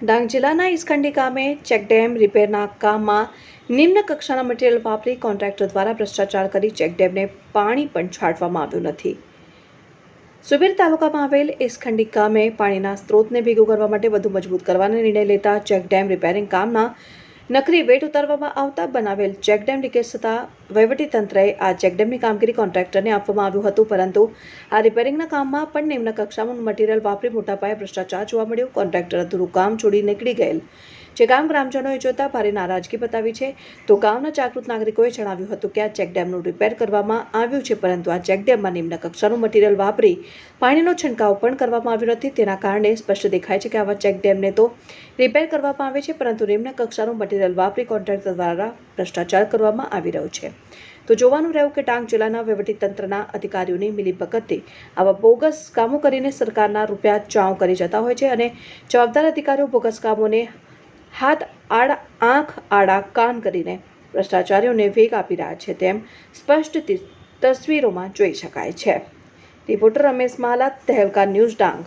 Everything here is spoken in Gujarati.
ડાંગ જિલ્લાના ઈસખંડી ગામે ચેકડેમ રિપેરના કામમાં નિમ્ન કક્ષાના મટીરીયલ વાપરી કોન્ટ્રાક્ટર દ્વારા ભ્રષ્ટાચાર કરી ચેકડેમને પાણી પણ છાંટવામાં આવ્યું નથી. સુબીર તાલુકામાં આવેલ ઈસખંડી ગામે પાણીના સ્ત્રોતને ભેગું કરવા માટે વધુ મજબૂત કરવાનો નિર્ણય લેતા ચેકડેમ રિપેરિંગ કામના નકરી વેટ ઉતારવામાં આવતા બનાવેલ ચેકડેમ લીકેજ થતાં વહીવટીતંત્રએ આ ચેકડેમની કામગીરી કોન્ટ્રાક્ટરને આપવામાં આવ્યું હતું, પરંતુ આ રિપેરિંગના કામમાં પણ નિમ્ન કક્ષાનું મટીરીયલ વાપરી મોટા પાયે ભ્રષ્ટાચાર જોવા મળ્યો. કોન્ટ્રાક્ટર અધૂરું કામ છોડી નીકળી ગયેલ. જે ગામ ગ્રામજનોએ જોતા ભારે નારાજગી બતાવી છે. તો ગામના જાગૃત નાગરિકોએ જણાવ્યું હતું કે આ ચેકડેમનું રિપેર કરવામાં આવ્યું છે, પરંતુ આ ચેકડેમમાં નિમ્ન કક્ષાનું મટીરીયલ વાપરી પાણીનો છંટકાવ પણ કરવામાં આવ્યો નથી. તેના કારણે સ્પષ્ટ દેખાય છે કે આવા ચેકડેમને તો રિપેર કરવામાં આવે છે, પરંતુ નિમ્ન કક્ષાનું મટીરીયલ વાપરી કોન્ટ્રાક્ટર દ્વારા ભ્રષ્ટાચાર કરવામાં આવી રહ્યો છે. તો જોવાનું રહ્યું કે ડાંગ જિલ્લાના વહીવટીતંત્રના અધિકારીઓની મિલીભગતથી આવા બોગસ કામો કરીને સરકારના રૂપિયા ચાઉ કરી જતા હોય છે અને જવાબદાર અધિકારીઓ બોગસ કામોને હાથ, આડા, આંખ, આડા, કાન કરીને ભ્રષ્ટાચારીઓને વેગ આપી રહ્યા છે તેમ સ્પષ્ટ તસવીરોમાં જોઈ શકાય છે. Reporter Ramesh Mala Tehelka news Dang.